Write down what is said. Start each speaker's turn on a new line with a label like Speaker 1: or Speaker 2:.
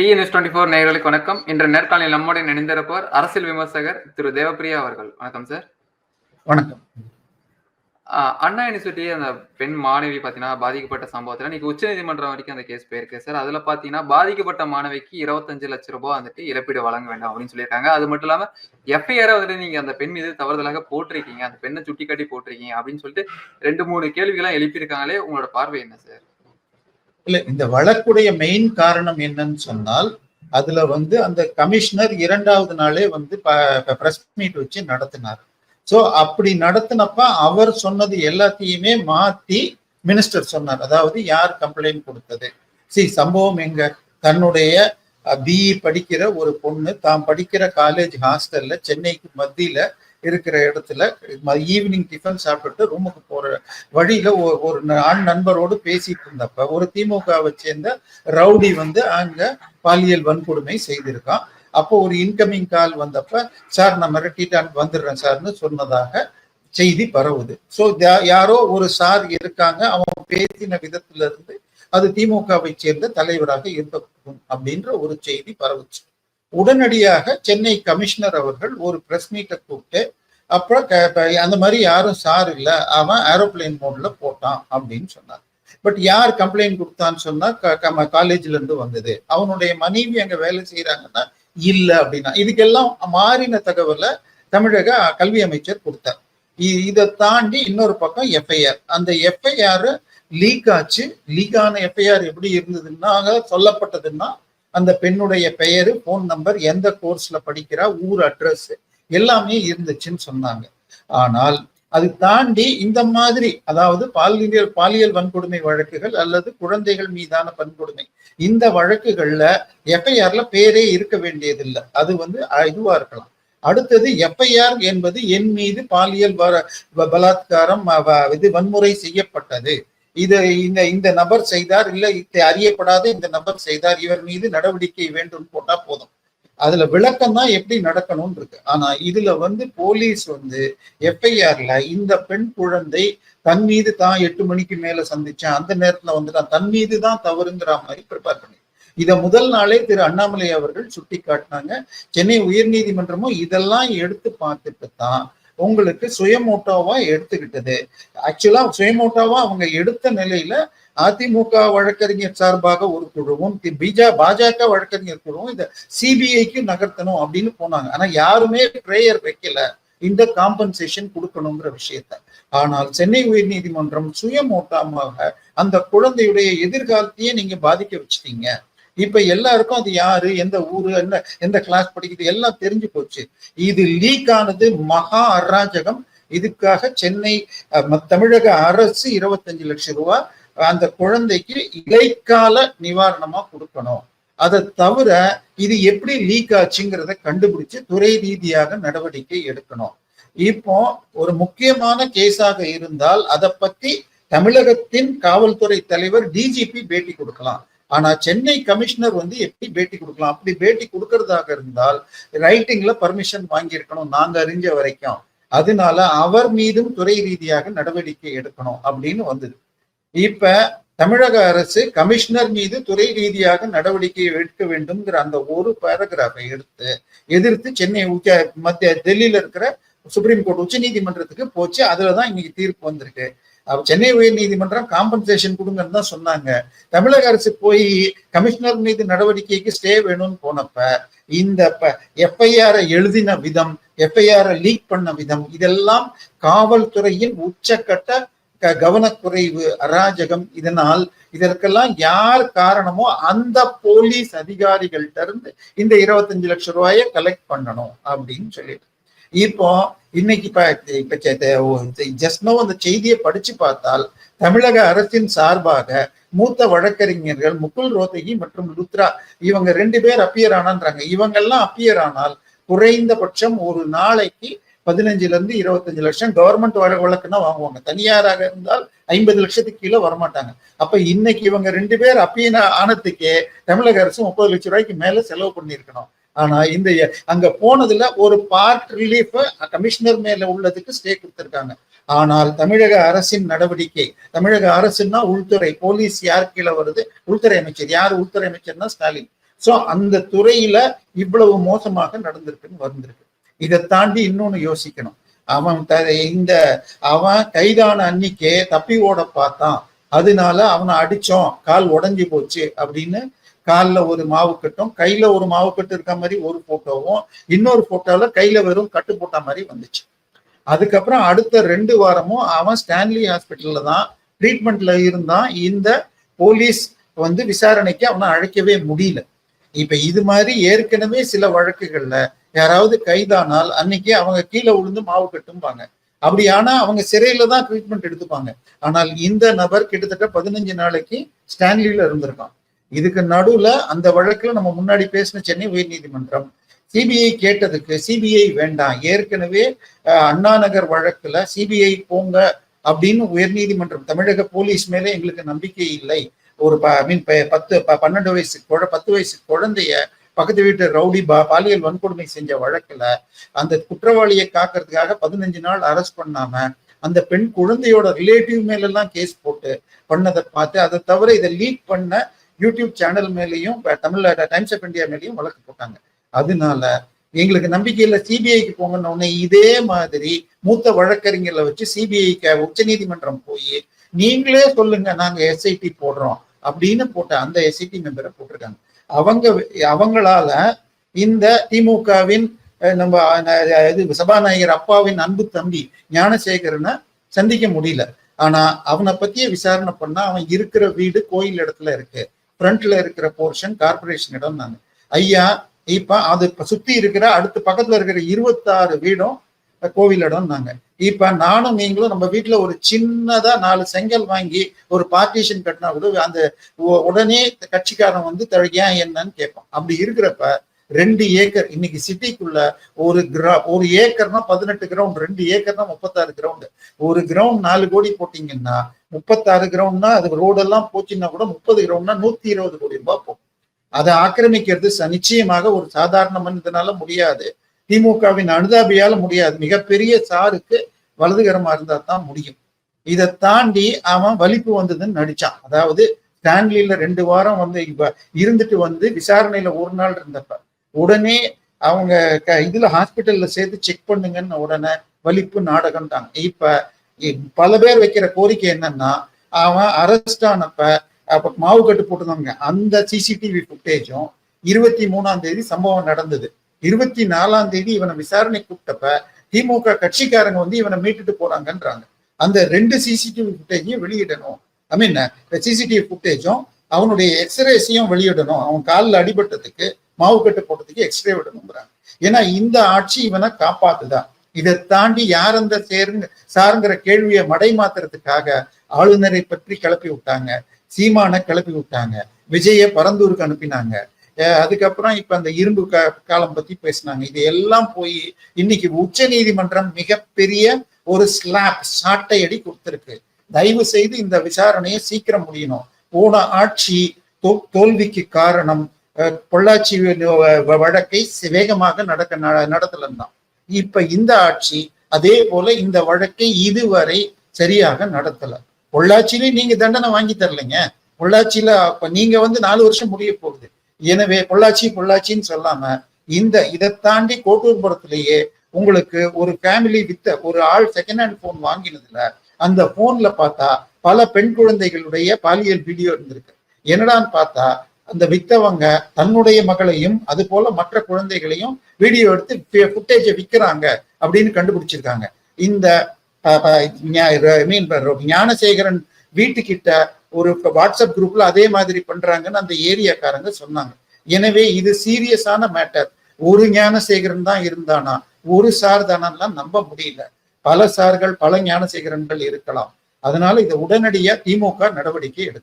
Speaker 1: DNS twenty four நேயர்களுக்கு வணக்கம். இன்று நேர்காணலில் நம்முடன் இணைந்திருப்பவர் அரசியல் விமர்சகர் திரு தேவப்பிரியா அவர்கள். வணக்கம் சார்
Speaker 2: வணக்கம்.
Speaker 1: அண்ணா யூனிவர்சிட்டி அந்த பெண் மாணவி பார்த்தீங்கன்னா பாதிக்கப்பட்ட சம்பவத்தில் இன்னைக்கு உச்சநீதிமன்றம் வரைக்கும் அந்த கேஸ் போயிருக்கு சார் அதில் பார்த்தீங்கன்னா பாதிக்கப்பட்ட மாணவிக்கு இருபத்தஞ்சு லட்சம் ரூபாய் வந்துட்டு இழப்பீடு வழங்க வேண்டாம் அப்படின்னு சொல்லியிருக்காங்க. அது மட்டும் இல்லாமல் எஃப்ஐஆர் வந்துட்டு நீங்க அந்த பெண் மீது தவறுதலாக போட்டிருக்கீங்க. அந்த பெண்ணை சுட்டி காட்டி போட்டிருக்கீங்க அப்படின்னு சொல்லிட்டு ரெண்டு மூணு கேள்விகள்லாம் எழுப்பியிருக்காங்களே. உங்களோட பார்வை என்ன சார்
Speaker 2: இல்ல இந்த வழக்குடைய மெயின் காரணம் என்னன்னு சொன்னால் அதுல வந்து அந்த கமிஷனர் இரண்டாவது நாளே வந்து பிரஸ் மீட் வச்சு நடத்தினார். சோ அப்படி நடத்தினப்ப அவர் சொன்னது எல்லாத்தையுமே மாத்தி மினிஸ்டர் சொன்னார். அதாவது யார் கம்ப்ளைண்ட் கொடுத்தது? சி சம்பவம் எங்க? தன்னுடைய பிஇ படிக்கிற ஒரு பொண்ணு தான் படிக்கிற காலேஜ் ஹாஸ்டல்ல சென்னைக்கு மத்தியில இருக்கிற இடத்துல ஈவினிங் டிஃபன் சாப்பிட்டுட்டு ரூமுக்கு போற வழியில ஒரு ஆண் நண்பரோடு பேசிட்டு இருந்தப்ப ஒரு திமுகவை சேர்ந்த ரவுடி வந்து அங்க பாலியல் வன்கொடுமை செய்திருக்கான். அப்போ ஒரு இன்கமிங் கால் வந்தப்ப சார் நான் மிரட்டிட்டு வந்துடுறேன் சார்னு சொன்னதாக செய்தி பரவுது. ஸோ யாரோ ஒரு சார் இருக்காங்க அவன் பேசின விதத்துல இருந்து அது திமுகவை சேர்ந்த தலைவராக இருக்கக்கூடும் அப்படின்ற ஒரு செய்தி பரவுச்சு. உடனடியாக சென்னை கமிஷனர் அவர்கள் ஒரு பிரஸ் மீட்டை கூப்பிட்டு அப்புறம் அந்த மாதிரி யாரும் சார் இல்லை அவன் ஏரோப்ளைன் மோட்ல போட்டான் அப்படின்னு சொன்னார். பட் யார் கம்ப்ளைண்ட் கொடுத்தான்னு சொன்னா காலேஜ்ல இருந்து வந்தது. அவனுடைய மனைவி அங்க வேலை செய்யறாங்கன்னா இல்ல அப்படின்னா. இதுக்கெல்லாம் மாறின தகவலை தமிழக கல்வி அமைச்சர் கொடுத்தார். இதை தாண்டி இன்னொரு பக்கம் எஃப்ஐஆர் அந்த எஃப்ஐஆர் லீக் ஆச்சு. லீக் ஆன எஃப்ஐஆர் எப்படி இருந்ததுன்னா சொல்லப்பட்டதுன்னா அந்த பெண்ணுடைய பெயரு போன் நம்பர் எந்த கோர்ஸ்ல படிக்கிறா ஊர் அட்ரஸ் எல்லாமே இருந்துச்சுன்னு சொன்னாங்க. ஆனால் அது தாண்டி இந்த மாதிரி அதாவது பாலியல் பாலியல் வன்கொடுமை வழக்குகள் அல்லது குழந்தைகள் மீதான வன்கொடுமை இந்த வழக்குகள்ல எஃப்ஐஆர்ல பேரே இருக்க வேண்டியதில்லை. அது வந்து இதுவா இருக்கலாம். அடுத்தது எஃப்ஐஆர் என்பது என் மீது பாலியல் பலாத்காரம் இது வன்முறை செய்யப்பட்டது. இது இந்த இந்த நபர் செய்தார் இல்ல அறியப்படாத இந்த நபர் செய்தார் இவர் மீது நடவடிக்கை வேண்டும் போட்டா போதும். அதுல விளக்கம் தான் எப்படி நடக்கணும்னு இருக்கு ஆனா இதுல வந்து போலீஸ் வந்து எஃப்ஐஆர்ல இந்த பெண் குழந்தை தன் மீது தான் எட்டு மணிக்கு மேல சந்திச்சேன். அந்த நேரத்துல வந்துட்டு தன் மீது தான் தவறுங்கிற மாதிரி ப்ரிப்பேர் பண்ணி இதை முதல் நாளே திரு அண்ணாமலை அவர்கள் சுட்டி காட்டினாங்க சென்னை உயர்நீதிமன்றமும் இதெல்லாம் எடுத்து பார்த்துட்டு தான் உங்களுக்கு சுயமோட்டோவா எடுத்துக்கிட்டது. ஆக்சுவலா சுயமோட்டோவா அவங்க எடுத்த நிலையில அதிமுக வழக்கறிஞர் சார்பாக ஒரு குழுவும் பிஜா பாஜக வழக்கறிஞர் குழுவும் இந்த சிபிஐக்கு நகர்த்தணும் அப்படின்னு போனாங்க. ஆனா யாருமே பிரேயர் வைக்கல. இந்த காம்பன்சேஷன் கொடுக்கணுங்கிற விஷயத்த. ஆனால் சென்னை உயர் நீதிமன்றம் சுயமோட்டமாக அந்த குழந்தையுடைய எதிர்காலத்தையே நீங்க பாதிக்க வச்சுட்டீங்க. இப்ப எல்லாருக்கும் அது யாரு? எந்த ஊரு? என்ன? எந்த கிளாஸ் படிக்குது? எல்லாம் தெரிஞ்சு போச்சு. இது லீக் ஆனது மகா அராஜகம். இதுக்காக சென்னை தமிழக அரசு இருபத்தஞ்சு லட்சம் ரூபாய் அந்த குழந்தைக்கு இடைக்கால நிவாரணமா கொடுக்கணும். அதை தவிர இது எப்படி லீக் ஆச்சுங்கிறத கண்டுபிடிச்சு துறை ரீதியாக நடவடிக்கை எடுக்கணும். இப்போ ஒரு முக்கியமான கேஸாக இருந்தால் அதை பத்தி தமிழகத்தின் காவல்துறை தலைவர் டிஜிபி பேட்டி கொடுக்கலாம். ஆனா சென்னை கமிஷனர் வந்து எப்படி பேட்டி கொடுக்கலாம்? அப்படி பேட்டி கொடுக்கறதாக இருந்தால் ரைட்டிங்ல பர்மிஷன் வாங்கியிருக்கணும் நாங்க அறிஞ்ச வரைக்கும். அதனால அவர் மீதும் துறை ரீதியாக நடவடிக்கை எடுக்கணும் அப்படின்னு வந்தது. இப்ப தமிழக அரசு கமிஷனர் மீது துறை ரீதியாக நடவடிக்கை எடுக்க வேண்டும்ங்கிற அந்த ஒரு பேராகிராஃபை எடுத்து எதிர்த்து சென்னை உச்ச மத்திய டெல்லியில இருக்கிற சுப்ரீம் கோர்ட் உச்ச நீதிமன்றத்துக்கு போச்சு. அதுலதான் இன்னைக்கு தீர்ப்பு வந்திருக்கு. சென்னை உயர் நீதிமன்றம் காம்பன்சேஷன் கொடுங்கன்னு தான் சொன்னாங்க. தமிழக அரசு போய் கமிஷனர் மீது நடவடிக்கைக்கு ஸ்டே வேணும்னு போனப்ப இந்த எஃப்ஐஆர் எழுதின விதம் எஃப்ஐஆர் லீக் பண்ண விதம் இதெல்லாம் காவல்துறையின் உச்சக்கட்ட கவனக்குறைவு அராஜகம். இதனால் இதற்கெல்லாம் யார் காரணமோ அந்த போலீஸ் அதிகாரிகள்ட்ட இருந்து இந்த இருபத்தஞ்சு லட்சம் ரூபாயை கலெக்ட் பண்ணணும் அப்படின்னு சொல்லிட்டு இப்போ இன்னைக்கு இப்ப ஜஸ்ட்னோ அந்த செய்தியை படிச்சு பார்த்தால் தமிழக அரசின் சார்பாக மூத்த வழக்கறிஞர்கள் முகுல் ரோத்தகி மற்றும் லுத்ரா இவங்க ரெண்டு பேர் அப்பியர் ஆனான்றாங்க. இவங்கெல்லாம் அப்பியர் ஆனால் குறைந்தபட்சம் ஒரு நாளைக்கு பதினஞ்சுல இருந்து இருபத்தஞ்சு லட்சம் கவர்மெண்ட் வழக்குன்னா வாங்குவாங்க. தனியாராக இருந்தால் ஐம்பது லட்சத்துக்கு கீழே வரமாட்டாங்க. அப்ப இன்னைக்கு இவங்க ரெண்டு பேர் அப்பியன ஆனத்துக்கே தமிழக அரசு முப்பது லட்சம் ரூபாய்க்கு மேல செலவு பண்ணியிருக்கணும். ஆனா இந்த அங்க போனதுல ஒரு பார்ட் ரிலீஃப் கமிஷனர் மேல உள்ளதுக்கு ஸ்டே கொடுத்திருக்காங்க. ஆனால் தமிழக அரசின் நடவடிக்கை தமிழக அரசுன்னா உள்துறை போலீஸ் யார் கீழே வருது? உள்துறை அமைச்சர். யார் உள்துறை அமைச்சர்னா ஸ்டாலின். சோ அந்த துறையில இவ்வளவு மோசமாக நடந்திருக்குன்னு வந்திருக்கு. இதை தாண்டி இன்னொன்னு யோசிக்கணும். அவன் த இந்த அவன் கைதான அன்னிக்கே தப்பி ஓட பார்த்தான். அதனால அவனை அடிச்சோம். கால் உடஞ்சி போச்சு அப்படின்னு காலில் ஒரு மாவு கட்டும் கையில ஒரு மாவு கட்டு இருக்க மாதிரி ஒரு போட்டோவும் இன்னொரு போட்டோல கையில வெறும் கட்டு போட்ட மாதிரி வந்துச்சு. அதுக்கப்புறம் அடுத்த ரெண்டு வாரமும் அவன் ஸ்டான்லி ஹாஸ்பிட்டல்ல தான் ட்ரீட்மெண்ட்ல இருந்தான். இந்த போலீஸ் வந்து விசாரணைக்கு அவனை அழைக்கவே முடியல. இப்ப இது மாதிரி ஏற்கனவே சில வழக்குகள்ல யாராவது கைதானால் அன்னைக்கு அவங்க கீழே விழுந்து மாவு கட்டும்பாங்க. அப்படி ஆனா அவங்க சிறையில தான் ட்ரீட்மெண்ட் எடுத்துப்பாங்க. ஆனால் இந்த நபர் கிட்டத்தட்ட பதினஞ்சு நாளைக்கு ஸ்டான்லியில இருந்திருக்கான். இதுக்கு நடுவுல அந்த வழக்குல நம்ம முன்னாடி பேசின சென்னை உயர்நீதிமன்றம் சிபிஐ கேட்டதுக்கு சிபிஐ வேண்டாம். ஏற்கனவே அண்ணா நகர் வழக்குல சிபிஐ போங்க அப்படின்னு உயர்நீதிமன்றம் தமிழக போலீஸ் மேலே எங்களுக்கு நம்பிக்கை இல்லை. ஒரு ஐ மீன் பத்து ப- பன்னெண்டு வயசு குழ பத்து வயசு குழந்தைய பக்கத்து வீட்டு ரவுடி பா பாலியல் வன்கொடுமை செஞ்ச வழக்குல அந்த குற்றவாளியை காக்கிறதுக்காக பதினஞ்சு நாள் அரெஸ்ட் பண்ணாம அந்த பெண் குழந்தையோட ரிலேட்டிவ் மேலெல்லாம் கேஸ் போட்டு பண்ணதை பார்த்து அதை தவிர இதை லீக் பண்ண யூடியூப் சேனல் மேலேயும் தமிழ் டைம்ஸ் ஆஃப் இந்தியா மேலேயும் வழக்கு போட்டாங்க. அதனால எங்களுக்கு நம்பிக்கையில் சிபிஐக்கு போங்கன்னு உடனே இதே மாதிரி மூத்த வழக்கறிஞர்களை வச்சு சிபிஐக்கு உச்சநீதிமன்றம் போய் நீங்களே சொல்லுங்க நாங்க எஸ்ஐடி போடுறோம் அப்படின்னு போட்ட அந்த எஸ்ஐடி மெம்பரை போட்டிருக்காங்க. அவங்க அவங்களால இந்த திமுகவின் நம்ம இது சபாநாயகர் அப்பாவின் அன்பு தம்பி ஞானசேகரனை சந்திக்க முடியல. ஆனா அவனை பத்தியே விசாரணை பண்ணா அவன் இருக்கிற வீடு கோயில் இடத்துல இருக்கு. ஃப்ரண்ட்ல இருக்கிற போர்ஷன் கார்பரேஷனிடம் இடம் நாங்க ஐயா இப்ப அது இப்போ சுத்தி இருக்கிற அடுத்து பக்கத்துல இருக்கிற இருபத்தாறு வீடும் கோவிலிடம் நாங்கள் இப்போ நாங்க இப்ப நானும் நீங்களும் நம்ம வீட்டுல ஒரு சின்னதா நாலு செங்கல் வாங்கி ஒரு பார்ட்டிஷன் கட்டினா கூட அந்த உடனே கட்சிக்காரன் வந்து த- ஏன் என்னன்னு கேட்பான். அப்படி இருக்கிறப்ப ரெண்டு ஏக்கர் இன்னைக்கு சிட்டிக்குள்ள ஒரு கிரா ஒரு ஏக்கர்னா பதினெட்டு கிரவுண்ட் ரெண்டு ஏக்கர்னா முப்பத்தாறு கிரவுண்டு ஒரு கிரவுண்ட் நாலு கோடி போட்டீங்கன்னா முப்பத்தாறு கிரவுண்ட்னா அது ரோடெல்லாம் போச்சுன்னா கூட முப்பது கிரவுண்ட்னா நூத்தி இருபது கோடி ரூபாய் போகும். அதை ஆக்கிரமிக்கிறது ச- நிச்சயமாக ஒரு சாதாரண மனிதனால முடியாது. திமுகவின் அனுதாபியால முடியாது. மிகப்பெரிய சாருக்கு வலதுகரமா இருந்தா தான் முடியும். இதை தாண்டி அவன் வலிப்பு வந்ததுன்னு நடிச்சான். அதாவது ஸ்டான்லியில ரெண்டு வாரம் வந்து இப்ப இருந்துட்டு வந்து விசாரணையில ஒரு நாள் இருந்தப்ப உடனே அவங்க க- இதுல ஹாஸ்பிட்டல்ல சேர்த்து செக் பண்ணுங்கன்னு உடனே வலிப்பு நாடகம்ட்டாங்க. இப்ப பல பேர் வைக்கிற கோரிக்கை என்னன்னா அவன் அரெஸ்ட் ஆனப்ப அப்ப மாவு கட்டு போட்டிருந்தாங்க அந்த சிசிடிவி ஃபுட்டேஜும் இருபத்தி மூணாம் தேதி சம்பவம் நடந்தது. இருபத்தி நாலாம் தேதி இவனை விசாரணை கூப்பிட்டப்ப திமுக கட்சிக்காரங்க வந்து இவனை மீட்டுட்டு போறாங்கன்றாங்க. அந்த ரெண்டு சிசிடிவி ஃபுட்டேஜையும் வெளியிடணும். ஐ மீன் சிசிடிவி ஃபுட்டேஜும் அவனுடைய எக்ஸ்ரேஸையும் வெளியிடணும். அவன் காலில் அடிபட்டதுக்கு மாவு கட்டு போட்டதுக்கு எக்ஸ்ரே விடணுங்கிறாங்க ஏன்னா இந்த ஆட்சி இவனை காப்பாத்துதான் இதை தாண்டி யார் அந்த சேருங்க சாருங்கிற கேள்வியை மடை மாத்துறதுக்காக ஆளுநரை பற்றி கிளப்பி விட்டாங்க சீமானை கிளப்பி விட்டாங்க விஜய பரந்தூருக்கு அனுப்பினாங்க. அஹ் அதுக்கப்புறம் இப்ப அந்த இரும்பு க காலம் பத்தி பேசினாங்க. இது எல்லாம் போய் இன்னைக்கு உச்ச நீதிமன்றம் மிகப்பெரிய ஒரு ஸ்லாப் சாட்டை அடி கொடுத்திருக்கு. தயவு செய்து இந்த விசாரணையை சீக்கிரம் முடியணும். போன ஆட்சி தோல்விக்கு காரணம் பொள்ளாச்சி வ- வழக்கை வேகமாக நடக்க ந- இப்ப இந்த ஆட்சி அதே போல இந்த வழக்கை இதுவரை சரியாக நடத்தல. பொள்ளாச்சியிலையும் நீங்க தண்டனை வாங்கி தரலைங்க. பொள்ளாச்சியில அப்ப நீங்க வந்து நாலு வருஷம் முடிய போகுது. எனவே பொள்ளாச்சி பொள்ளாச்சின்னு சொல்லாம இந்த இதை தாண்டி கோட்டூர்புரத்திலேயே உங்களுக்கு ஒரு ஃபேமிலி வித்த ஒரு ஆள் செகண்ட் ஹேண்ட் போன் வாங்கினதுல அந்த போன்ல பார்த்தா பல பெண் குழந்தைகளுடைய பாலியல் வீடியோ இருந்திருக்கு. என்னடான்னு பார்த்தா அந்த வித்தவங்க தன்னுடைய மகளையும் அது போல மற்ற குழந்தைகளையும் வீடியோ எடுத்து ஃபுட்டேஜை விற்கிறாங்க அப்படின்னு கண்டுபிடிச்சிருக்காங்க. இந்த மீன் ஞானசேகரன் வீட்டுக்கிட்ட ஒரு வாட்ஸ்அப் குரூப்ல அதே மாதிரி பண்றாங்கன்னு அந்த ஏரியாக்காரங்க சொன்னாங்க. எனவே இது சீரியஸான மேட்டர் ஒரு ஞானசேகரன் தான் இருந்தானா? ஒரு சார் தானெல்லாம் நம்ப முடியல. பல சார்கள் பல ஞானசேகரன்கள் இருக்கலாம். அதனால இதை உடனடியா திமுக நடவடிக்கை எடுக்கும்.